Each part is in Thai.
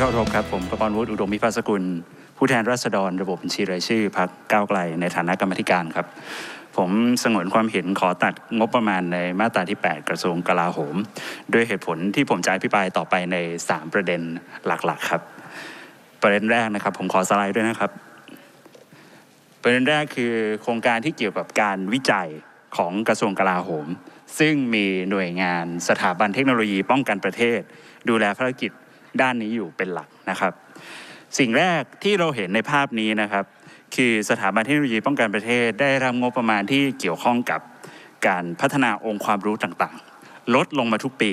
ที่เคารพครับ ผมประกรณ์วุฒิอุดมมิพัสกุล ผู้แทนราษฎรระบบบัญชีรายชื่อพักก้าวไกลในฐานะกรรมธิการครับ ผมสงวนความเห็นขอตัดงบประมาณในมาตราที่ 8 กระทรวงกลาโหม ด้วยเหตุผลที่ผมจะอภิปรายต่อไปใน 3 ประเด็นหลักๆ ครับ ประเด็นแรกนะครับ ผมขอสไลด์ด้วยนะครับ ประเด็นแรกคือโครงการที่เกี่ยวกับการวิจัยของกระทรวงกลาโหม ซึ่งมีหน่วยงานสถาบันเทคโนโลยีป้องกันประเทศ ดูแลภารกิจ ด้านนี้อยู่เป็นหลักนะครับ สิ่งแรกที่เราเห็นในภาพนี้นะครับ คือสถาบันเทคโนโลยีป้องกันประเทศได้รับงบประมาณที่เกี่ยวข้องกับการพัฒนาองค์ความรู้ต่างๆ ลดลงมาทุกปี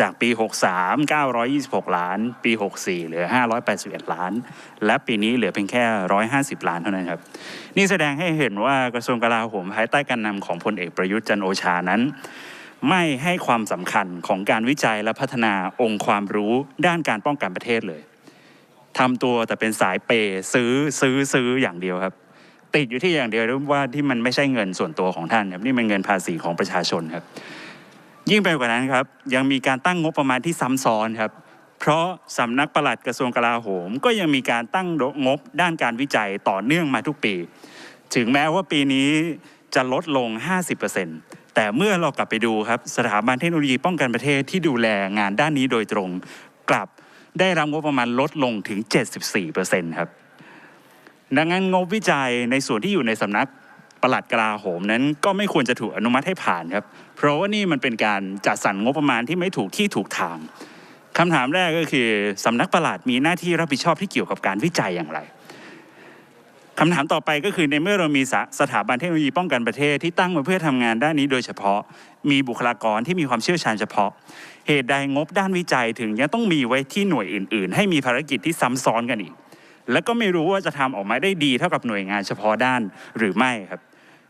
จากปี 63 926 ล้าน ปี 64 เหลือ 581 ล้าน และปีนี้เหลือเพียงแค่ 150 ล้านเท่านั้นครับ นี่แสดงให้เห็นว่ากระทรวงกลาโหมภายใต้การนำของพลเอกประยุทธ์จันโอชานั้น ไม่ให้ความสำคัญของการวิจัยและพัฒนาองค์ความรู้ด้านการป้องกันประเทศเลยทำตัวแต่เป็นสายเปย์ซื้อซื้อซื้ออย่างเดียวครับ ติดอยู่ที่อย่างเดียวว่าที่มันไม่ใช่เงินส่วนตัวของท่านครับนี่มันเงินภาษีของประชาชนครับ ยิ่งไปกว่านั้นครับ ยังมีการตั้งงบประมาณที่ซ้ำซ้อนครับเพราะสำนักปลัดกระทรวงกลาโหม ก็ยังมีการตั้งงบด้านการวิจัยต่อเนื่องมาทุกปี ถึงแม้ว่าปีนี้จะลดลง 50% แต่เมื่อเรากลับไปดูครับสถาบันเทคโนโลยีป้องกันประเทศที่ดูแลงานด้านนี้โดยตรง กลับได้รับงบประมาณลดลงถึง 74%ครับดังนั้นงบวิจัยในส่วนที่อยู่ในสำนักปลัดกลาโหมนั้นก็ไม่ควรจะถูกอนุมัติให้ผ่านครับ เพราะว่านี่มันเป็นการจัดสรรงบประมาณที่ไม่ถูกที่ถูกทางคำถามแรกก็คือสำนักปลัดมีหน้าที่รับผิดชอบที่เกี่ยวกับการวิจัยอย่างไร คำถามต่อไปก็คือในเมื่อเรามีสสถาบันเทคโนโลยีป้องกันประเทศที่ตั้งมาเพื่อทำงานด้านนี้โดยเฉพาะ มีบุคลากรที่มีความเชี่ยวชาญเฉพาะ เหตุใดงบด้านวิจัยถึงยังต้องมีไว้ที่หน่วยอื่น ๆ ให้มีภารกิจที่ซ้ำซ้อนกันอีก แล้วก็ไม่รู้ว่าจะทำออกมาได้ดีเท่ากับหน่วยงานเฉพาะด้านหรือไม่ครับ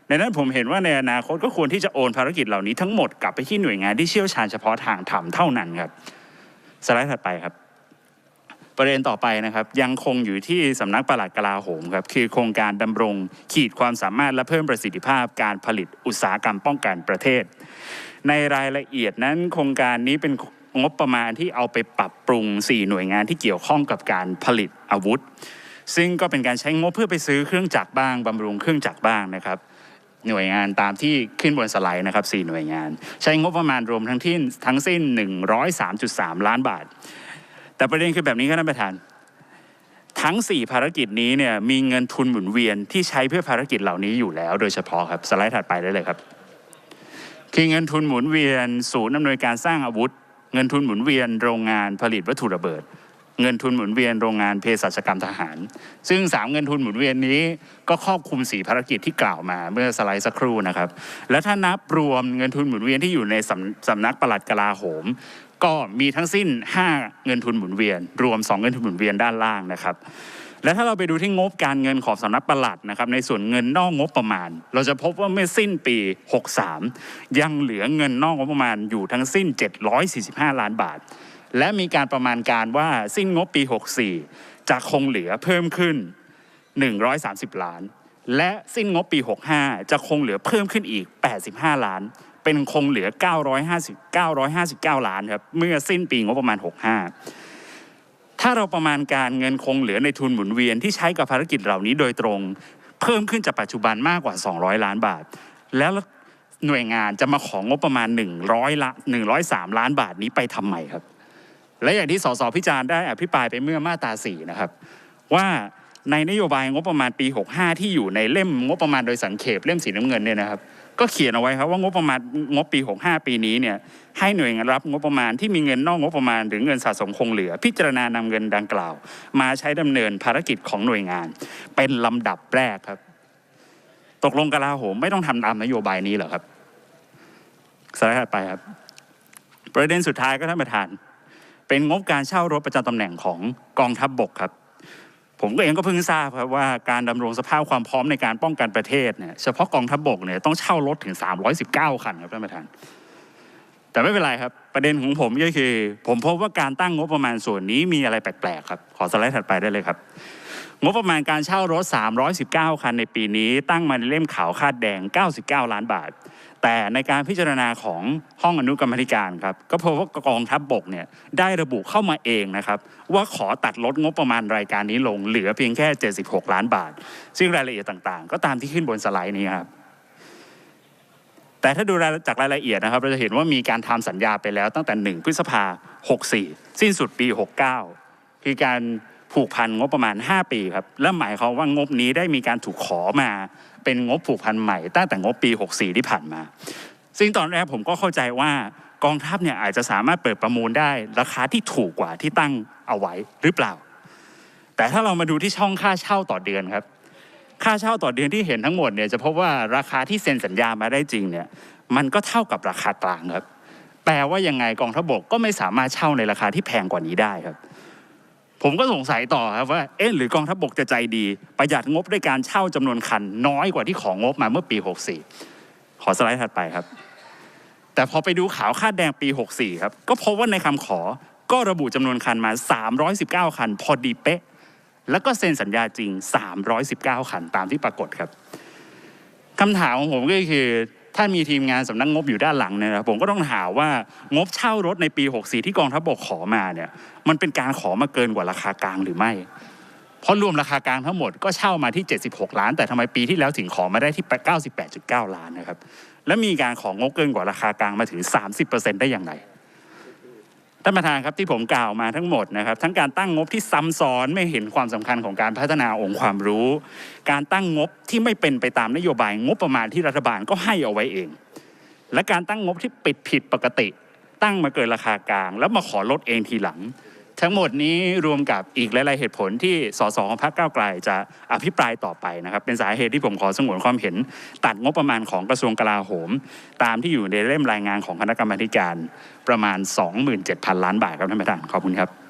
ดังนั้นผมเห็นว่าในอนาคตก็ควรที่จะโอนภารกิจเหล่านี้ทั้งหมดกลับไปที่หน่วยงานที่เชี่ยวชาญเฉพาะทางทำเท่านั้นครับสไลด์ถัดไปครับ ประเด็นต่อไปนะครับยังคงอยู่ที่สำนักปลัดกลาโหมครับคือโครงการดำรงขีดความสามารถและเพิ่มประสิทธิภาพการผลิตอุตสาหกรรมป้องกันประเทศ ในรายละเอียดนั้นโครงการนี้เป็นงบประมาณที่เอาไปปรับปรุง 4 หน่วยงานที่เกี่ยวข้องกับการผลิตอาวุธ ซึ่งก็เป็นการใช้งบเพื่อไปซื้อเครื่องจักรบ้างบำรุงเครื่องจักรบ้างนะครับหน่วยงานตามที่ขึ้นบนสไลด์นะครับ 4 หน่วยงาน ใช้งบประมาณรวมทั้งที่ทั้งสิ้น 103.3 ล้านบาท แต่ประเด็นคือแบบนี้ครับท่านประธาน ทั้ง 4 ภารกิจนี้เนี่ยมีเงินทุนหมุนเวียนที่ใช้เพื่อภารกิจเหล่านี้อยู่แล้วโดยเฉพาะครับสไลด์ถัดไปได้เลยครับ คือเงินทุนหมุนเวียน ศูนย์อำนวยการสร้างอาวุธ เงินทุนหมุนเวียนโรงงานผลิตวัตถุระเบิด เงินทุนหมุนเวียนโรงงานเภสัชกรรมทหาร ซึ่ง 3 เงินทุนหมุนเวียนนี้ก็ครอบคลุม 4 ภารกิจที่กล่าวมาเมื่อสไลด์สักครู่นะครับและถ้านับรวมเงินทุนหมุนเวียนที่อยู่ในสำสำนักปลัดกลาโหม ก็มีทั้งสิ้น 5 เงินทุนหมุนเวียน รวม 2 เงินทุนหมุนเวียนด้านล่างนะครับ และถ้าเราไปดูที่งบการเงินของสำนักปลัดนะครับในส่วนเงินนอกงบประมาณ เราจะพบว่าเมื่อสิ้นปี 63 ยังเหลือเงินนอกงบประมาณอยู่ทั้งสิ้น 745 ล้านบาท และมีการประมาณการว่าสิ้นงบปี 64 จะคงเหลือเพิ่มขึ้น 130 ล้าน และสิ้นงบปี 65 จะคงเหลือเพิ่มขึ้นอีก 85 ล้าน เป็นคงเหลือ 950 959 ล้านครับเมื่อสิ้นปีงบประมาณ 65 ถ้าเราประมาณการเงินคงเหลือในทุนหมุนเวียนที่ใช้กับภารกิจเหล่านี้โดยตรง เพิ่มขึ้นจากปัจจุบันมากกว่า 200 ล้านบาท แล้วหน่วยงานจะมาของงบประมาณ 100ละ103 ล้านบาทนี้ไปทำไมครับ และอย่างที่สสพิจารณ์ได้อภิปรายไปเมื่อมาตรา4นะครับ ว่าในนโยบายงบประมาณปี 65 ที่อยู่ในเล่มงบประมาณโดยสังเขปเล่มสีน้ำเงินเนี่ยนะครับ ก็เขียนเอาไว้ครับว่างบประมาณงบปี 65 ปีนี้เนี่ยให้หน่วยงานรับงบประมาณที่มีเงินนอกงบประมาณ หรือเงินสะสมคงเหลือ พิจารณานำเงินดังกล่าว มาใช้ดำเนินภารกิจของหน่วยงาน เป็นลำดับแรกครับ ตกลงกลาโหมไม่ต้องทำตามนโยบายนี้เหรอครับสไลด์ถัดไปครับ ประเด็นสุดท้ายก็ท่านประธาน เป็นงบการเช่ารถประจำตำแหน่งของกองทัพบบกครับ ผมก็เองก็เพิ่งทราบครับว่าการดำรงสภาพความพร้อมในการป้องกันประเทศเนี่ยเฉพาะกองทัพบบกเนี่ยต้องเช่ารถถึง 319 คันครับท่านประธาน แต่ไม่เป็นไรครับ ประเด็นของผมก็คือ ผมพบว่าการตั้งงบประมาณส่วนนี้มีอะไรแปลกๆครับขอสไลด์ถัดไปได้เลยครับ งบประมาณการเช่ารถ 319 คันในปีนี้ ตั้งมาในเล่มขาวคาดแดง 99 ล้านบาท แต่ในการพิจารณาของห้องอนุกรรมธิการครับก็พบว่ากองทัพบบกเนี่ยได้ระบุเข้ามาเองนะครับว่าขอตัดลดงบประมาณรายการนี้ลงเหลือเพียงแค่ 76 ล้านบาท ซึ่งรายละเอียดต่างๆ ก็ตามที่ขึ้นบนสไลด์นี้ครับแต่ถ้าดูาจากรายละเอียดนะครับเราจะเห็นว่ามีการทำสัญญาไปแล้วตั้งแต่ 1 พฤษภา64 สิ้นสุดปี 69 คือการ ผูกพันงบประมาณ 5 ปีครับและหมายความว่างบนี้ได้มีการถูกขอมาเป็นงบผูกพันใหม่ ตั้งแต่งบปี 64 ที่ผ่านมา ซึ่งตอนแรกผมก็เข้าใจว่ากองทัพเนี่ยอาจจะสามารถเปิดประมูลได้ราคาที่ถูกกว่าที่ตั้งเอาไว้หรือเปล่า แต่ถ้าเรามาดูที่ช่องค่าเช่าต่อเดือนครับ ค่าเช่าต่อเดือนที่เห็นทั้งหมดเนี่ยจะพบว่าราคาที่เซ็นสัญญามาได้จริงเนี่ยมันก็เท่ากับราคากลางครับ แปลว่ายังไงกองทัพบกก็ไม่สามารถเช่าในราคาที่แพงกว่านี้ได้ครับ ผมก็สงสัยต่อครับว่าเอ๊ะหรือกองทัพบกจะใจดี ประหยัดงบด้วยการเช่าจำนวนคัน น้อยกว่าที่ของงบมาเมื่อปี 64 ขอสไลด์ถัดไปครับ แต่พอไปดูขาวคาดแดงปี 64 ครับ ก็พบว่าในคำขอก็ระบุจำนวนคันมา 319 คัน พอดีเป๊ะ แล้วก็เซ็นสัญญาจริง 319 คันตามที่ปรากฏครับคำถามของผมก็คือ ถ้ามีทีมงานสำนักงบอยู่ด้านหลังเนี่ยนะผมก็ต้องหาว่างบเช่ารถในปี 64 ที่กองทัพบกขอมาเนี่ยมันเป็นการขอมาเกินกว่าราคากลางหรือไม่ เพราะรวมราคากลางทั้งหมดก็เช่ามาที่ 76 ล้าน แต่ทำไมปีที่แล้วถึงขอมาได้ที่ 98.9 ล้านนะครับและมีการของงบเกินกว่าราคากลางมาถึง 30%ได้อย่างไร ท่านประธานครับที่ผมกล่าวมาทั้งหมดนะครับทั้งการตั้งงบที่ซ้ำซ้อนไม่เห็นความสำคัญของการพัฒนาองค์ความรู้ การตั้งงบที่ไม่เป็นไปตามนโยบายงบประมาณที่รัฐบาลก็ให้เอาไว้เอง และการตั้งงบที่ปิดผิดปกติ ตั้งมาเกินราคากลาง แล้วมาขอลดเองทีหลัง ทั้งหมดนี้รวมกับอีกหลาย ๆ เหตุผลที่สสของพรรคก้าวไกลจะอภิปรายต่อไปนะครับ เป็นสาเหตุที่ผมขอสงวนความเห็น ตัดงบประมาณของกระทรวงกลาโหม ตามที่อยู่ในเล่มรายงานของคณะกรรมาธิการประมาณ 27,000 ล้านบาทครับท่านประธานขอบคุณครับ